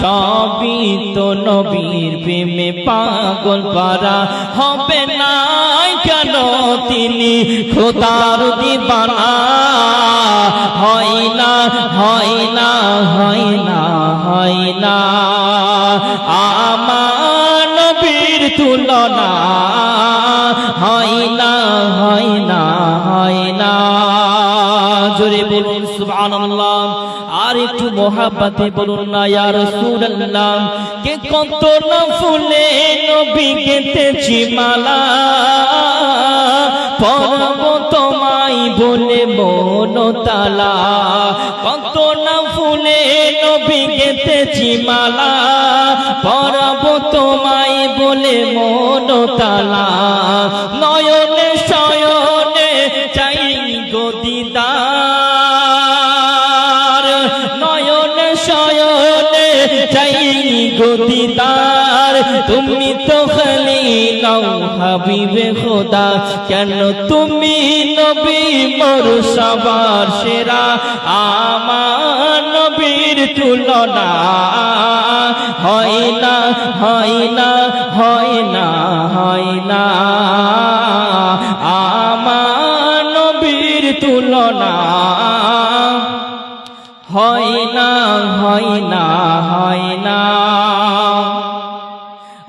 সবই তো নবীর প্রেমে পাগল পারা। হবে না কেন তিনি খোদার দিবানা? হয় না হয় না হয় না হয় না। আমার নবীর তুলনা, হয় না হয় না হয় না। জোরে বলুন, সুবহানাল্লাহ। আর একটু মহাব্বতে বলুন না, ইয়া রাসূলুল্লাহ, কে কত না ফুলে নবী গেতেছি মালা। পরব তোমায় বলে মন তালা। কত না ফুলে নবী গেতেছি মালা। পরব তোমায় বলে মন তালা। খালি নাও হাবিবে খোদা, কেন তুমি নবী মোর সবার সেরা? আমার নবীর তুলনা হয় না হয় না হয় না হয় না। আমার নবীর তুলনা হয় না হয় না হয় না।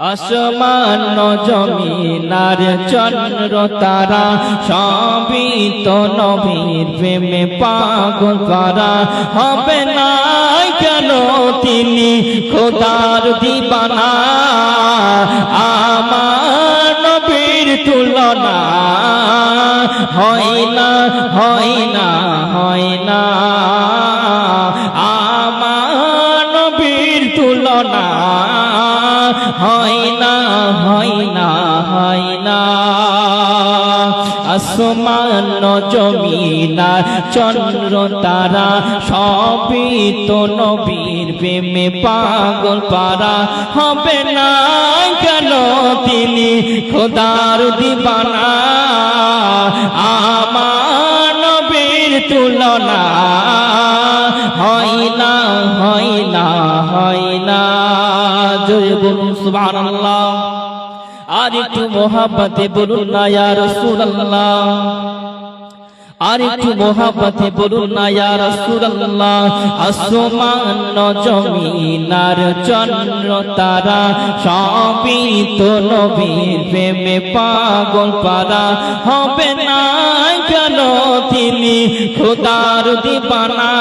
আসমান জমিনার চন্দ্র তারা, সবই তো নবীর প্রেমে পাগল করা হবে না কেন তিনি খোদার দিবানা? আমার নবীর তুলনা হয় না হয় না হয় না। হয় না হয় না হয় না আসমান জমিনা চন্দ্র, তারা সবই তো নবীর প্রেমে পাগল, পারা হবে না কেন তিনি খোদার দিবানা? আমার নবীর তুলনা হয় না হয় না হয় না সুবহানাল্লাহ। আর একটু মোহাব্বতে বলুন না ইয়া রাসূলুল্লাহ। আর একটু মোহাব্বতে বলুন না আসমান জমিনার চন্দ্র, তারা সবই তো নবীর প্রেমে পাগল পারা। হবে না কেন তিনি খোদার দিবানা?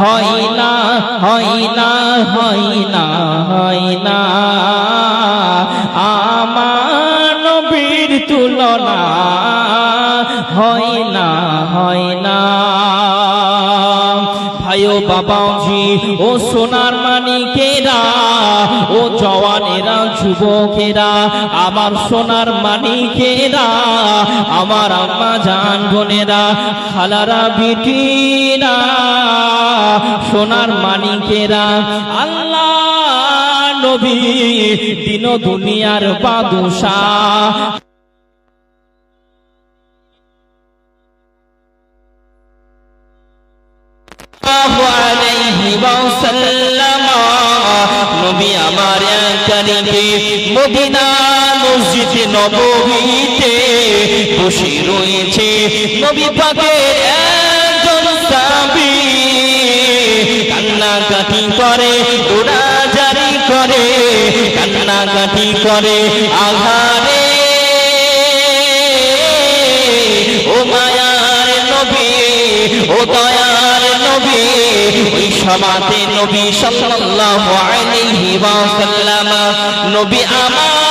হয় না হয় না হয় না হয় না। আমার নবীর তুলনা হয় না হয় না। ভাইও বাবাজি, ও সোনার মানিকেরা, ও জওয়ানেরা, যুবকেরা, আমার সোনার মানিকেরা, আমার আম্মা জান বোনেরা, খালারা বিটিরা, সোনার মানিকেরা। আল্লাহ নবী, দিন দুনিয়ার বাদশাহ। ওয়াসাল্লাম নবী আমার কারিমে মদিনা মসজিদে নববীতে বসে রয়েছে। নবী পাকের একজন সাহাবী কান্নাকাটি করে, দৌড়াজারি করে, কান্নাকাটি করে আঘারে ও মায়ার নবী, ও দয়ার ওই সমাতে নবী সাল্লাল্লাহু আলাইহি নবী আমার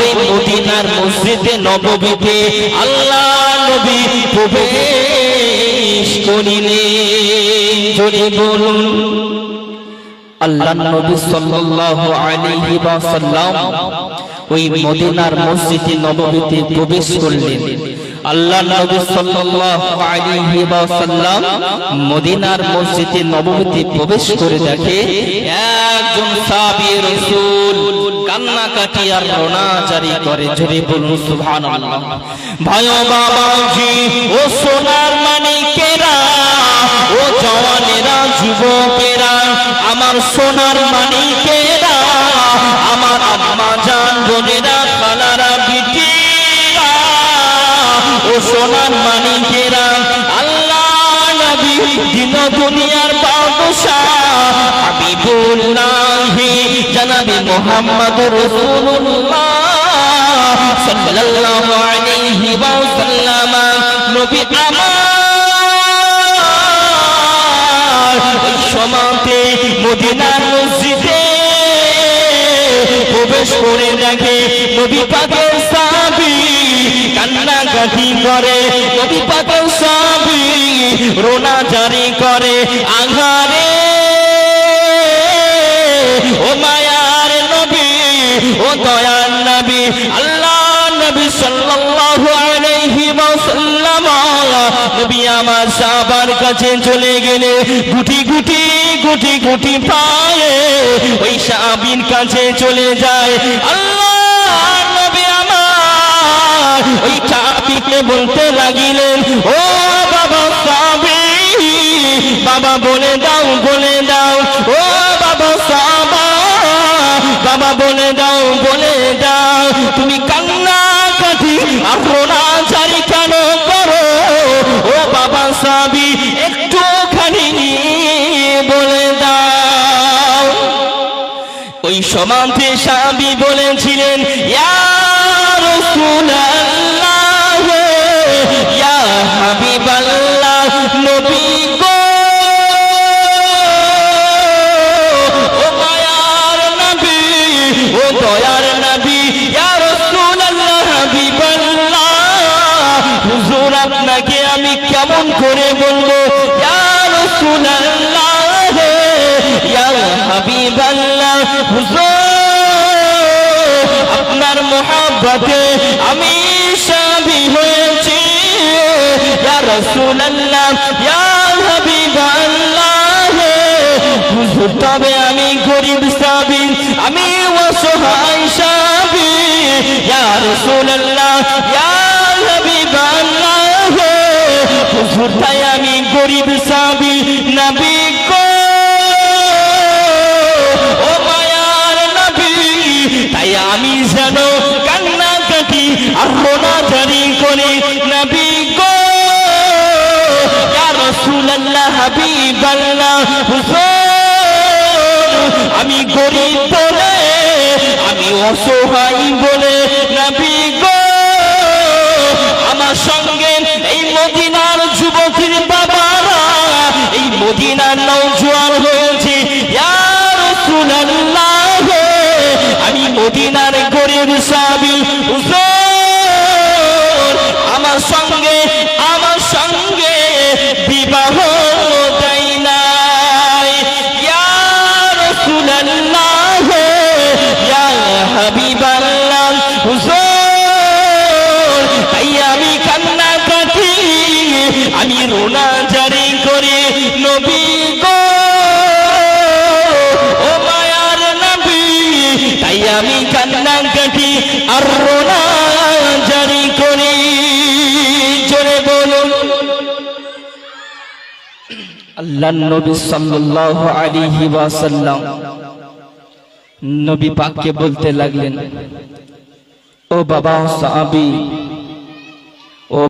ওই মদিনার মসজিদে নববীতে আল্লাহ নবী প্রবেশ করিলেন। যদি বলুন আল্লাহ নবী সাল্লাল্লাহু আলাইহি ওই মদিনার মসজিদে নববীতে প্রবেশ করলেন। আল্লাহ নবী সাল্লাল্লাহু আলাইহি ওয়াসাল্লাম মদিনার মসজিদে নববীতে প্রবেশ করে দেখে, একজন সাহাবী রাসূল কান্নাকাটি আর রোনা জারি করে। জোরে বলুন, সুবহানাল্লাহ। ভাই ও বাবাজি, ও সোনার মানিকেরা, ও জওয়ানেরা, যুবকেরা, আমার সোনার মানিকেরা, আমার আম্মা জান বোনেরা ও সোনার মানিকেরা, আল্লাহ নবী দিন দুনিয়ার বাদশাহ। হাবিবুল্লাহ, জনাবে মোহাম্মদ রাসূলুল্লাহ। সাল্লাল্লাহু আলাইহি ওয়াসাল্লাম, নবী আমার। সমাতে মদিনার মসজিদে প্রবেশ করে দেখে নবী পাকের সাবি কান্নাকাটি করে নবী পাকের সাবি রোনা জারি করে আঘারে। ও মায়ার নবী, ও দয়ার নবী, আল্লাহ নবী সাল্লাল্লাহু আলাইহি ওয়াসাল্লাম, নবী আমার সাহাবার কাছে চলে গেলে গুটি গুটি গুটি গুটি পায়ে ওই সাহাবীর কাছে চলে যায়। আল্লাহ ওই সাহাবীকে বলতে লাগিলেন, ও বাবা সাহাবী বাবা বলে দাও বলে দাও, ও বাবা সাবা, বাবা বলে দাও বলে দাও, তুমি কান্না কাটি আফরোনা চারি কেন করো? ও বাবা সাবি, একটুখানি বলে দাও। ওই সমান্তে সাবি বলেছিলেন ইয়া হাবিবাল্লাহ, হুজুর, আপনার মোহাব্বতে আমি সাবি হয়েছি। রাসূলুল্লাহ, ইয়া হাবিবাল্লাহ, হুজুর, তবে আমি গরিব আমি গরিব বলে, আমি অসহায় বলে আমার সঙ্গে এই মদিনার যুবকের বাবারা, এই মদিনার হয়েছে। আমি মদিনার গরিব সাবি আমার সঙ্গে আমি রোনা জারি করে নবী গো। ও মায়ার নবী, তাই আমি কান্না কাটি আর রোনা জারি করি। জোরে বলুন। আল্লাহ নবী সাল্লাল্লাহু আলাইহি ওয়াসাল্লাম নবী পাককে বলতে লাগলেন, ও বাবা সাহাবী ও